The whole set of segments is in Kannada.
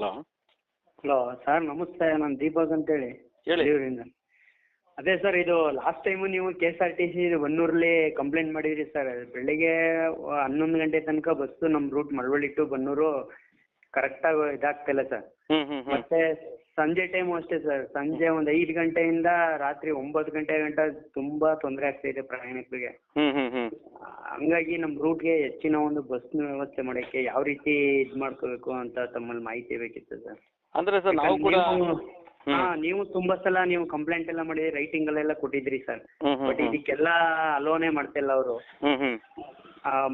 ಹಲೋ. ಹಲೋ ಸರ್ ನಮಸ್ತೆ ನಾನು ದೀಪಕ್ ಅಂತ ಹೇಳಿ. ದೇವರಿಂದ. ಅದೇ ಸರ್ ಇದು ಲಾಸ್ಟ್ ಟೈಮ್ ನೀವು K S R T C ಬನ್ನೂರಲ್ಲಿ complaint ಮಾಡಿದ್ರಿ ಸರ್. ಬೆಳಿಗ್ಗೆ ಹನ್ನೊಂದು ಗಂಟೆ ತನಕ ಬಸ್ಸು ನಮ್ಮ ರೂಟ್ ಮಳವಳ್ಳಿ ಟು ಬನ್ನೂರು ಕರೆಕ್ಟಾಗಿ ಇದಾಗ್ತಿಲ್ಲ ಸರ್. ಮತ್ತೆ ಸಂಜೆ ಟೈಮ್ ಅಷ್ಟೇ ಸರ್ ಸಂಜೆ ಒಂದು ಐದು ಗಂಟೆಯಿಂದ ರಾತ್ರಿ ಒಂಬತ್ತು ಗಂಟೆ ಗಂಟ ತುಂಬಾ ತೊಂದರೆ ಇದೆ ಪ್ರಯಾಣಿಕರಿಗೆ. ಹ್ಮ್ ಹ್ಮ್ ಹ್ಮ್. ಹಂಗಾಗಿ ನಮ್ಮ ರೂಟ್ಗೆ ಹೆಚ್ಚಿನ ಒಂದು ಬಸ್ ವ್ಯವಸ್ಥೆ ಮಾಡಕ್ಕೆ ಯಾವ ರೀತಿ ಇದು ಮಾಡ್ಕೋಬೇಕು ಅಂತ ತಮ್ಮಲ್ಲಿ ಮಾಹಿತಿ ಬೇಕಿತ್ತು ಸರ್ ಅಂದ್ರೆ ಸರ್ ನಾವು ಕೂಡ ಹಾ ನೀವು ತುಂಬಾ ಸಲ ನೀವು ಕಂಪ್ಲೇಂಟ್ ಎಲ್ಲ ಮಾಡಿ ರೈಟಿಂಗ್ ಅಲ್ಲೆಲ್ಲ ಕೊಟ್ಟಿದ್ರಿ ಸರ್ ಹ್ಮ್ ಹ್ಮ್ ಬಟ್ ಇದಕ್ಕೆಲ್ಲ ಅಲೋನೆ ಮಾಡ್ತಿಲ್ಲ ಅವರು. ಹ್ಮ್ ಹ್ಮ್.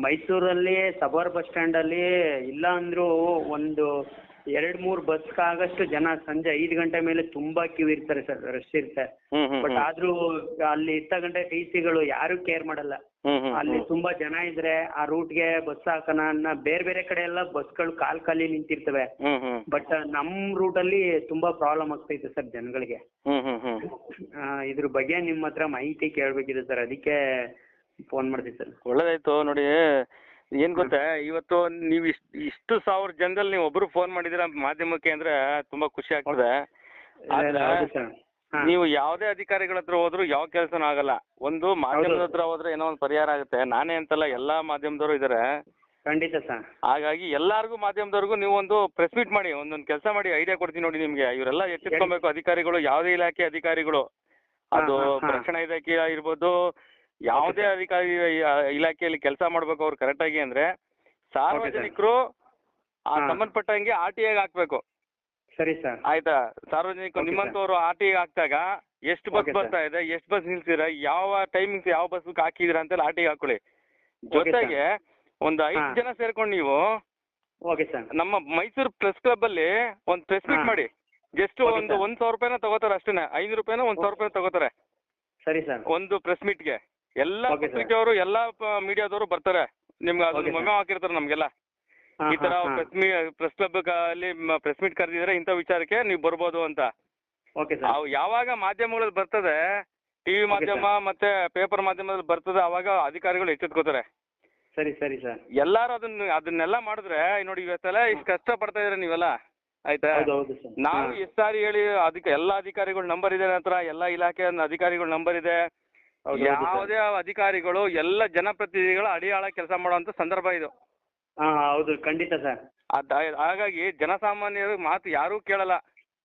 ಮೈಸೂರಲ್ಲಿ ಸಬರ್ ಬಸ್ ಸ್ಟ್ಯಾಂಡ್ ಅಲ್ಲಿ ಇಲ್ಲ ಅಂದ್ರೂ ಒಂದು ಎರಡ್ ಮೂರ್ ಬಸ್ ಆಗಷ್ಟು ಜನ ಸಂಜೆ ಐದು ಗಂಟೆ ಮೇಲೆ ತುಂಬಾ ಕ್ಯೂ ಇರ್ತಾರೆ ಸರ್ ರಶ್ ಹ್ಮ್ ಬಟ್ ಆದ್ರೂ ಅಲ್ಲಿ ಇರ್ತಕ್ಕಂಥ ಟಿ ಸಿಗಳು ಯಾರು ಕೇರ್ ಮಾಡಲ್ಲ. ಅಲ್ಲಿ ತುಂಬಾ ಜನ ಇದ್ರೆ ಆ ರೂಟ್ಗೆ ಬಸ್ ಹಾಕೋಣ ಅನ್ನ ಬೇರೆ ಬೇರೆ ಕಡೆ ಎಲ್ಲ ಬಸ್ಗಳು ಕಾಲ್ ಖಾಲಿ ನಿಂತಿರ್ತವೆ. ಬಟ್ ನಮ್ ರೂಟ್ ಅಲ್ಲಿ ತುಂಬಾ ಪ್ರಾಬ್ಲಮ್ ಆಗ್ತೈತೆ ಸರ್ ಜನಗಳಿಗೆ. ಇದ್ರ ಬಗ್ಗೆ ನಿಮ್ಮ ಹತ್ರ ಮಾಹಿತಿ ಕೇಳ್ಬೇಕಿದೆ ಸರ್ ಅದಕ್ಕೆ ಫೋನ್ ಮಾಡಿದೆ ಸರ್ ಒಳ್ಳೇದಾಯ್ತು ನೋಡಿ. ಏನ್ ಗೊತ್ತಾ ಇವತ್ತು ನೀವು ಇಷ್ಟು ಇಷ್ಟು ಸಾವಿರ ಜನದಲ್ಲಿ ನೀವು ಒಬ್ರು ಫೋನ್ ಮಾಡಿದಿರ ಮಾಧ್ಯಮಕ್ಕೆ ಅಂದ್ರೆ ತುಂಬಾ ಖುಷಿ ಆಗ್ತದೆ. ನೀವು ಯಾವ್ದೇ ಅಧಿಕಾರಿಗಳ ಹತ್ರ ಹೋದ್ರು ಯಾವ ಕೆಲಸನೂ ಆಗಲ್ಲ. ಒಂದು ಮಾಧ್ಯಮದ ಹತ್ರ ಹೋದ್ರೆ ಏನೋ ಒಂದು ಪರಿಹಾರ ಆಗುತ್ತೆ. ನಾನೇ ಅಂತಲ್ಲ ಎಲ್ಲಾ ಮಾಧ್ಯಮದವರು ಇದಾರೆ. ಖಂಡಿತ ಸರ್. ಹಾಗಾಗಿ ಎಲ್ಲಾರ್ಗು ಮಾಧ್ಯಮದವ್ರಿಗೂ ನೀವು ಒಂದು ಪ್ರೆಸ್ ಮೀಟ್ ಮಾಡಿ ಒಂದೊಂದು ಕೆಲಸ ಮಾಡಿ ಐಡಿಯಾ ಕೊಡ್ತೀನಿ ನೋಡಿ ನಿಮ್ಗೆ. ಇವರೆಲ್ಲ ಎಚ್ಚೆತ್ಕೊಬೇಕು ಅಧಿಕಾರಿಗಳು ಯಾವುದೇ ಇಲಾಖೆ ಅಧಿಕಾರಿಗಳು. ಅದು. ರಕ್ಷಣಾ ಇಲಾಖೆ ಇರ್ಬೋದು ಯಾವುದೇ ಅಧಿಕಾರಿ ಇಲಾಖೆಯಲ್ಲಿ ಕೆಲಸ ಮಾಡ್ಬೇಕು ಅವ್ರು ಕರೆಕ್ಟ್ ಆಗಿ ಅಂದ್ರೆ ಸಾರ್ವಜನಿಕರು ಆ ಸಂಬಂಧಪಟ್ಟಂಗೆ ಆರ್ ಟಿ ಐಗೆ ಹಾಕ್ಬೇಕು. ಸರಿ ಸರ್ ಆಯ್ತಾ? ಸಾರ್ವಜನಿಕರು ನಿಮ್ಮಂತವ್ರು ಆರ್ ಟಿ ಐ ಹಾಕ್ದಾಗ ಎಷ್ಟು ಬಸ್ ಬರ್ತಾ ಇದೆ ಎಷ್ಟು ಬಸ್ ನಿಲ್ಸಿರ ಯಾವ ಟೈಮಿಂಗ್ಸ್ ಯಾವ ಬಸ್ ಹಾಕಿದಿರ ಅಂತ ಆರ್ ಟಿ ಐ ಹಾಕೊಳ್ಳಿ. ಜೊತೆಗೆ ಒಂದು ಐದು ಜನ ಸೇರ್ಕೊಂಡು ನೀವು ಓಕೆ ಸರ್ ನಮ್ಮ ಮೈಸೂರು ಪ್ರೆಸ್ ಕ್ಲಬ್ ಅಲ್ಲಿ ಒಂದು ಪ್ರೆಸ್ ಮೀಟ್ ಮಾಡಿ. ಜಸ್ಟ್ ಒಂದು. ಒಂದ್ ಸಾವಿರ ರೂಪಾಯಿನ ತಗೋತಾರೆ ಅಷ್ಟೇನೆ. ಐನೂರು ರೂಪಾಯಿನ ಒಂದ್ ಸಾವಿರ ರೂಪಾಯಿ ತಗೋತಾರೆ. ಸರಿ ಸರ್ ಒಂದು ಪ್ರೆಸ್ ಮೀಟ್ಗೆ ಎಲ್ಲ. ಪತ್ರಿಕೆಯವರು ಎಲ್ಲ ಮೀಡಿಯಾದವರು ಬರ್ತಾರೆ. ನಿಮ್ಗೆ ಅದನ್ನ. ಮೊಮ್ಮೆ ಹಾಕಿರ್ತಾರೆ ನಮ್ಗೆಲ್ಲ. ಹಾಂ ಈ ತರ ಹಾಂ ಪ್ರೆಸ್ ಮೀ ಪ್ರೆಸ್ ಕ್ಲಬ್ ಅಲ್ಲಿ ಪ್ರೆಸ್ ಮೀಟ್ ಕರೆದಿದ್ರೆ ಇಂಥ ವಿಚಾರಕ್ಕೆ ನೀವು ಬರ್ಬೋದು ಅಂತ. ಓಕೆ ಸರ್ ಅವು ಯಾವಾಗ ಮಾಧ್ಯಮಗಳಲ್ಲಿ ಬರ್ತದೆ ಟಿವಿ Okay, ಮಾಧ್ಯಮ ಮತ್ತೆ ಪೇಪರ್ ಮಾಧ್ಯಮದಲ್ಲಿ ಬರ್ತದೆ ಅವಾಗ ಅಧಿಕಾರಿಗಳು ಎಚ್ಚೆತ್ಕೋತಾರೆ. ಸರಿ ಸರಿ ಸರ್ ಎಲ್ಲಾರು ಅದನ್ನ ಅದನ್ನೆಲ್ಲ ಮಾಡಿದ್ರೆ ನೋಡಿ ಇವತ್ತೆಲ್ಲ ಇಷ್ಟು ಕಷ್ಟ ಪಡ್ತಾ ಇದ್ರೆ ನೀವೆಲ್ಲ? ಆಯ್ತಾ? ಹೌದು ಹೌದು ಸರ್ ನಾವು. ಎಷ್ಟು ಸಾರಿ ಹೇಳಿ ಅದಕ್ಕೆ ಎಲ್ಲ ಅಧಿಕಾರಿಗಳ ನಂಬರ್ ಇದೆ ನಂತರ ಎಲ್ಲಾ ಎಲ್ಲ ಇಲಾಖೆ ಅಧಿಕಾರಿಗಳ ನಂಬರ್ ಇದೆ. ಯಾವುದೇ ಅಧಿಕಾರಿಗಳು ಎಲ್ಲ ಜನಪ್ರತಿನಿಧಿಗಳ ಅಡಿಯಾಳ ಕೆಲಸ ಮಾಡುವಂತ ಸಂದರ್ಭ ಇದು. ಹಾಂ ಹೌದು ಖಂಡಿತ ಸರ್. ಅದ್- ಹಾಗಾಗಿ ಜನಸಾಮಾನ್ಯರ ಮಾತು ಯಾರೂ ಕೇಳಲ್ಲ.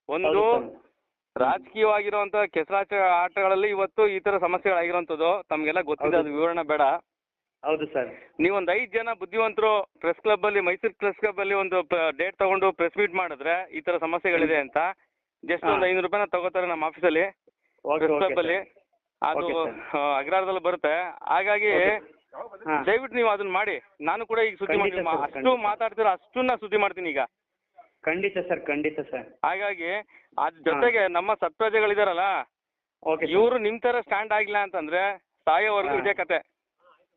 ಒಂದು ಹೌದು ಸರ್. ರಾಜಕೀಯವಾಗಿರುವಂತ ಕೆಸರಾಟ ಆಟಗಳಲ್ಲಿ ಇವತ್ತು ಈ ತರ ಸಮಸ್ಯೆಗಳಾಗಿರುವಂತದ್ದು ತಮ್ಗೆಲ್ಲ ಗೊತ್ತಿದೆ ಹೌದು. ಅದು ವಿವರಣೆ ಬೇಡ. ಹೌದು ಸರ್. ನೀವೊಂದ್ ಐದ್ ಜನ ಬುದ್ಧಿವಂತರು ಪ್ರೆಸ್ ಕ್ಲಬ್ ಅಲ್ಲಿ ಮೈಸೂರು ಪ್ರೆಸ್ ಕ್ಲಬ್ ಅಲ್ಲಿ ಒಂದು ಡೇಟ್ ತಗೊಂಡು ಪ್ರೆಸ್ ಮೀಟ್ ಮಾಡಿದ್ರೆ ಈ ತರ ಸಮಸ್ಯೆಗಳಿದೆ ಅಂತ. ಜಸ್ಟ್ ಹಾ. ಒಂದ್ ಐನೂರು ರೂಪಾಯಿ ತಗೋತಾರೆ ನಮ್ಮ ಆಫೀಸಲ್ಲಿ. ಓಕೆ ಪ್ರೆಸ್ ಓಕೆ ಕ್ಲಬ್ ಅಲ್ಲಿ ಅದು Okay, ಆ, ಅಗ್ರಹಾರದಲ್ಲಿ ಬರುತ್ತೆ. ಹಾಗಾಗಿ ಹಾಂ. ದಯವಿಟ್ಟು ನೀವು ಅದನ್ನ ಮಾಡಿ. ನಾನು ಕೂಡ ಈಗ ಸುದ್ದಿ ಖಂಡಿತ ಮಾಡ್ತೀನಿ. ಅಷ್ಟು ಖಂಡಿತ. ಮಾತಾಡ್ತೀರ ಅಷ್ಟನ್ನ ಸುದ್ದಿ ಮಾಡ್ತೀನಿ ಈಗ. ಖಂಡಿತ ಸರ್ ಖಂಡಿತ ಸರ್. ಹಾಗಾಗಿ ಅದ್ ಜೊತೆಗೆ ನಮ್ಮ ಸತ್ಪ್ರಜೆಗಳಿದಾರಲ್ಲ ಓಕೆ. ಇವರು ನಿಮ್ ತರ ಸ್ಟ್ಯಾಂಡ್ ಆಗಿಲ್ಲ ಅಂತಂದ್ರೆ ಸಾಯೋವರೆಗೂ ಹಾ. ಇದೇ ಕತೆ.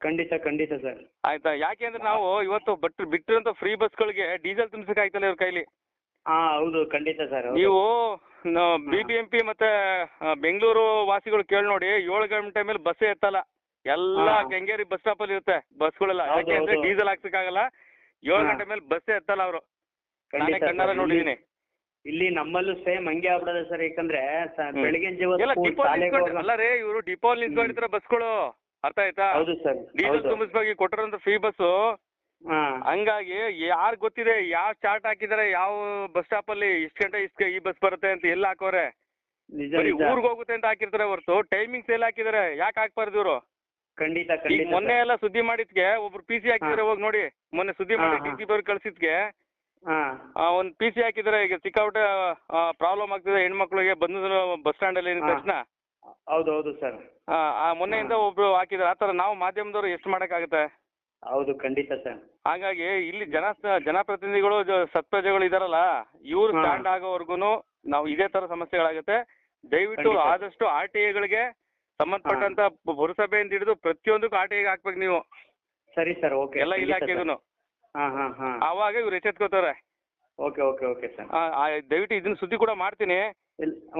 ಖಂಡಿತ ಖಂಡಿತ ಸರ್. ಆಯ್ತಾ? ಯಾಕೆಂದ್ರೆ ನಾವು ಇವತ್ತು ಬಟ್ ಬಿಟ್ಟಿರೋಂಥ ಫ್ರೀ ಬಸ್ಗಳಿಗೆ ಡೀಸೆಲ್ ತುಂಬಿಸಕ್ ಆಯ್ತಲ್ಲ ಇವ್ರ ಕೈಲಿ? ಹಾ ಹೌದು. ಖಂಡಿತ ಸರ್ ಹೌದು. ನೀವು ಬಿ ಬಿ ಎಂ ಪಿ ಮತ್ತೆ ಆ, ಬೆಂಗಳೂರು ವಾಸಿಗಳು ಕೇಳಿ ನೋಡಿ ಏಳು ಗಂಟೆ ಮೇಲೆ ಬಸ್ಸೇ ಎತ್ತಲ್ಲ. ಎಲ್ಲ ಹಾ. ಕೆಂಗೇರಿ ಬಸ್ ಸ್ಟಾಪ್ ಅಲ್ಲಿ ಇರುತ್ತೆ ಬಸ್ಗಳೆಲ್ಲ ಹೌದು, ಯಾಕೆಂದ್ರೆ ಹೌದು. ಡೀಸೆಲ್ ಹಾಕ್ಸಕ್ಕಾಗಲ್ಲ. ಏಳು ಹಾ. ಗಂಟೆ ಮೇಲೆ ಬಸ್ಸೇ ಎತ್ತಲ್ಲ ಅವರು. ನಾನೇ ಖಂಡಿತ ಕಣ್ಣಾರ ಸರ್. ನೋಡಿದೀನಿ ಇಲ್ಲಿ ನಮ್ಮಲ್ಲೂ ಸೇಮ್ ಹಂಗೆ ಆಗ್ಬಿಡೋದು ಸರ್. ಯಾಕಂದ್ರೆ ಸ- ಹ್ಮ್. ಬೆಳಗಿನ ಜೀವನ ಎಲ್ಲ ಸ್ಕೂಲ್ ಡಿಪೋ ಶಾಲೆಗೆ ನಿಲ್ಸ್ಕೊಂಡು ಹೋಗೋ- ಅಲ್ಲ ರೀ ಇವರು ಡಿಪೋ ನಿಂತ್ಕೊಂಡಿರ್ತಾರೆ ಬಸ್ಗಳು ಅರ್ಥ ಆಯ್ತಾ? ಹೌದು ಸರ್. ಡೀಸೆಲ್ ಹೌದು. ತುಂಬಿಸ್ಬೇಕು ಫ್ರೀ ಬಸ್ಸು ಹಂಗಾಗಿ ಯಾರ್ ಗೊತ್ತಿದೆ ಯಾವ ಚಾರ್ಟ್ ಹಾಕಿದ್ದಾರೆ ಯಾವ ಬಸ್ ಸ್ಟಾಪ್ ಅಲ್ಲಿ ಇಷ್ಟು ಗಂಟೆ ಇಷ್ಟು ಈ ಬಸ್ ಬರುತ್ತೆ ಅಂತ ಎಲ್ಲ ಹಾಕೋರೆ? ಊರ್ಗ್ ಹೋಗುತ್ತೆ ಅಂತ ಹಾಕಿರ್ತಾರೆ ಹೊರತು. ಟೈಮಿಂಗ್ಸ್ ಎಲ್ಲ ಹಾಕಿದ್ದಾರೆ ಯಾಕೆ ಹಾಕ್ಬಾರ್ದು ಇವರು? ಖಂಡಿತ ಮೊನ್ನೆ. ಎಲ್ಲ ಸುದ್ದಿ ಮಾಡಿದ್ಗೆ ಒಬ್ರು ಪಿ ಸಿ ಹಾಕಿದ್ರೆ ಹೋಗಿ ನೋಡಿ. ಮೊನ್ನೆ ಸುದ್ದಿ ಮಾಡಿ ಟಿ ಡಿ. ಸಿ ಬರ್ ಕಳ್ಸಿದ್ಕೆ. ಒಂದ್ ಪಿ ಸಿ ಹಾಕಿದ್ರೆ ಈಗ ಸಿಕ್ಕಾಪಟ್ಟೆ ಪ್ರಾಬ್ಲಮ್ ಆಗ್ತಿದೆ ಹೆಣ್ಮಕ್ಳಿಗೆ ಬಂದ ಬಸ್ ಸ್ಟ್ಯಾಂಡ್ ಅಲ್ಲಿ. ತಕ್ಷಣ. ಹೌದೌದು ಹೌದು ಸರ್ ಮೊನ್ನೆಯಿಂದ ಒಬ್ರು ಹಾಕಿದ್ರೆ. ಆತರ ನಾವು ಮಾಧ್ಯಮದವರು ಎಷ್ಟು ಮಾಡಕ್ಕಾಗುತ್ತೆ? ಹೌದು ಖಂಡಿತ ಸರ್. ಹಾಗಾಗಿ ಇಲ್ಲಿ ಜನ ಜನಪ್ರತಿನಿಧಿಗಳು ಜ- ಸತ್ಪ್ರಜೆಗಳು ಇದಾರಲ್ಲ ಇವ್ರು ಹಾ. ಸ್ಟ್ಯಾಂಡ್ ಆಗೋವರೆಗೂ ನಾವು ಇದೇ ತರ ಸಮಸ್ಯೆಗಳಾಗುತ್ತೆ. ದಯವಿಟ್ಟು ಖಂಡಿತ. ಆದಷ್ಟು ಆರ್ ಟಿ ಐಗಳಿಗೆ ಸಂಬಂಧಪಟ್ಟಂತ ಪು- ಪುರಸಭೆಯಿಂದ ಹಿಡಿದು ಪ್ರತಿಯೊಂದಕ್ಕೂ ಆರ್ ಟಿ ಐಗೆ ಹಾಕ್ಬೇಕು ನೀವು. ಸರಿ ಸರ್ ಓಕೆ. ಎಲ್ಲ ಇಲಾಖೆಗೂ ಹಾ ಹಾ ಹಾ. ಆವಾಗ ಇವ್ರು ಎಚ್ಚೆತ್ಕೋತಾರೆ ಓಕೆ ಓಕೆ ಓಕೆ ಸರ್. ದಯವಿಟ್ಟು ಇದನ್ನ ಸುದ್ದಿ ಕೂಡ ಮಾಡ್ತೀನಿ.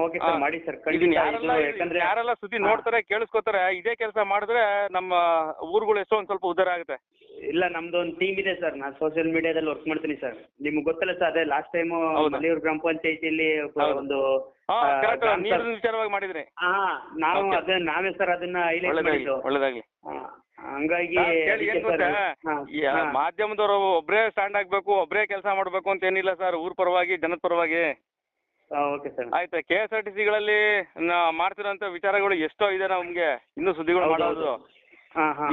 ಓಕೆ ಸರ್ ಮಾಡಿ ಸರ್ ಇದನ್ನ ಯಾರೆಲ್ಲ ಯಾಕಂದ್ರೆ ಯಾರೆಲ್ಲ ಸುದ್ದಿ ನೋಡ್ತಾರೆ ಕೇಳಿಸ್ಕೊತಾರೆ ಇದೇ ಕೆಲಸ ಮಾಡಿದ್ರೆ ನಮ್ಮ ಊರುಗಳು ಎಷ್ಟೋ ಒಂದ್ ಸ್ವಲ್ಪ ಉದ್ದಾರ ಆಗುತ್ತೆ. ಇಲ್ಲ ನಮ್ದು ಒಂದ್ ಟೀಮ್ ಇದೆ ಸರ್ ನಾನು ಸೋಷಿಯಲ್ ಮೀಡಿಯಾದಲ್ಲಿ ವರ್ಕ್ ಮಾಡ್ತೀನಿ ಸರ್. ನಿಮ್ಗೆ ಗೊತ್ತಲ್ಲ ಸರ್ ಅದೇ ಲಾಸ್ಟ್ ಟೈಮ್. ಮಲೆಯೂರು ಗ್ರಾಮ ಪಂಚಾಯತಿಯಲ್ಲಿ. ಒಂದು ನೀರಿನ ವಿಚಾರವಾಗಿ ಮಾಡಿದ್ರಿ. ಹಾ ನಾವು ಅದೇ ನಾವೇ ಸರ್ ಅದನ್ನ ಹೈಲೈಟ್ ಮಾಡಿದ್ದು. ಒಳ್ಳೇದಾಗ್ಲಿ. ಹಂಗಾಗಿ. ಮಾಧ್ಯಮದವರು ಒಬ್ರೇ ಸ್ಟ್ಯಾಂಡ್ ಆಗ್ಬೇಕು ಒಬ್ರೇ ಕೆಲಸ ಮಾಡ್ಬೇಕು ಅಂತ ಏನಿಲ್ಲ ಸರ್ ಊರ್ ಪರವಾಗಿ ಜನದ ಪರವಾಗಿ. ಓಕೆ ಸರ್ ಆಯ್ತಾ ಕೆ ಎಸ್ ಆರ್ ಟಿ ಸಿಗಳಲ್ಲಿ ಮಾಡ್ತಿರೋಂಥ ವಿಚಾರಗಳು ಎಷ್ಟೋ ಇದೆ ನಮ್ಗೆ ಇನ್ನೂ ಸುದ್ದಿಗಳು ಮಾಡೋದು.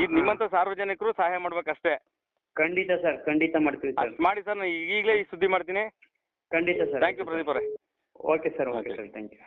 ಈಗ ನಿಮ್ಮಂತ ಸಾರ್ವಜನಿಕರು ಸಹಾಯ ಮಾಡ್ಬೇಕಷ್ಟೇ. ಖಂಡಿತ ಸರ್ ಖಂಡಿತ ಮಾಡ್ತೀವಿ ಸರ್ ಅಷ್ಟ್ ಮಾಡಿ ಸರ್ ನಾ ಈಗಲೇ ಈ ಸುದ್ದಿ ಮಾಡ್ತೀನಿ. ಖಂಡಿತ ಸರ್ ಥ್ಯಾಂಕ್ ಯು ಪ್ರದೀಪ್ ಅವರೇ. Okay sir okay sir thank you